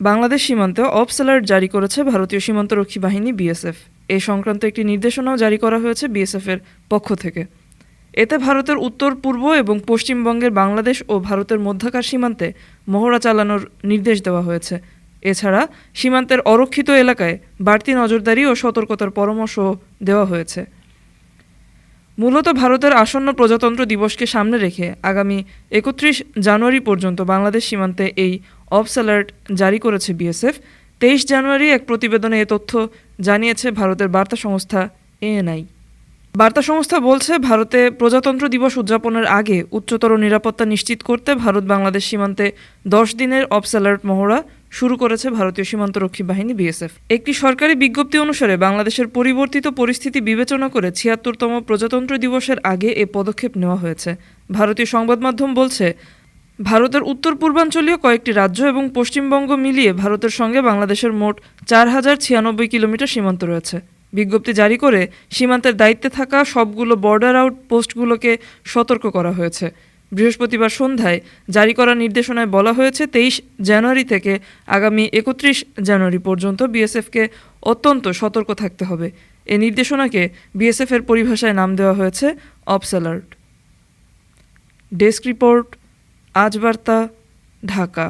বাংলাদেশ সীমান্তে of alert জারি করেছে ভারতীয় সীমান্তরক্ষী বাহিনী বিএসএফ। এ সংক্রান্ত একটি নির্দেশনাও জারি করা হয়েছে বিএসএফের পক্ষ থেকে। এতে ভারতের উত্তর, পূর্ব এবং পশ্চিমবঙ্গের বাংলাদেশ ও ভারতের মধ্যাকার সীমান্তে মহড়া চালানোর নির্দেশ দেওয়া হয়েছে। এছাড়া সীমান্তের অরক্ষিত এলাকায় বাড়তি নজরদারি ও সতর্কতার পরামর্শ দেওয়া হয়েছে। মূলত ভারতের আসন্ন প্রজাতন্ত্র দিবসকে সামনে রেখে আগামী একত্রিশ জানুয়ারি পর্যন্ত বাংলাদেশ সীমান্তে এই অবস অ্যালার্ট জারি করেছে বিএসএফ। তেইশ জানুয়ারি এক প্রতিবেদনে এ তথ্য জানিয়েছে ভারতের বার্তা সংস্থা এএনআই। বার্তা সংস্থা বলছে, ভারতে প্রজাতন্ত্র দিবস উদযাপনের আগে উচ্চতর নিরাপত্তা নিশ্চিত করতে ভারত বাংলাদেশ সীমান্তে দশ দিনের অবস অ্যালার্ট মহড়া শুরু করেছে ভারতীয় সীমান্তরক্ষী বাহিনী বিএসএফ। একটি সরকারি বিজ্ঞপ্তি অনুসারে বাংলাদেশের পরিবর্তিত পরিস্থিতি বিবেচনা করে ছিয়াত্তরতম প্রজাতন্ত্র দিবসের আগে এ পদক্ষেপ নেওয়া হয়েছে। ভারতীয় সংবাদ মাধ্যম বলছে, ভারতের উত্তর পূর্বাঞ্চলীয় কয়েকটি রাজ্য এবং পশ্চিমবঙ্গ মিলিয়ে ভারতের সঙ্গে বাংলাদেশের মোট চার হাজার ছিয়ানব্বই কিলোমিটার সীমান্ত রয়েছে। বিজ্ঞপ্তি জারি করে সীমান্তের দায়িত্বে থাকা সবগুলো বর্ডার আউট পোস্টগুলোকে সতর্ক করা হয়েছে। বৃহস্পতিবার সন্ধ্যায় জারি করা নির্দেশনায় বলা হয়েছে, তেইশ জানুয়ারি থেকে আগামী একত্রিশ জানুয়ারি পর্যন্ত বিএসএফকে অত্যন্ত সতর্ক থাকতে হবে। এ নির্দেশনাকে বিএসএফের পরিভাষায় নাম দেওয়া হয়েছে অবস অ্যালার্ট। ডেস্ক রিপোর্ট, আজ বার্তা, ঢাকা।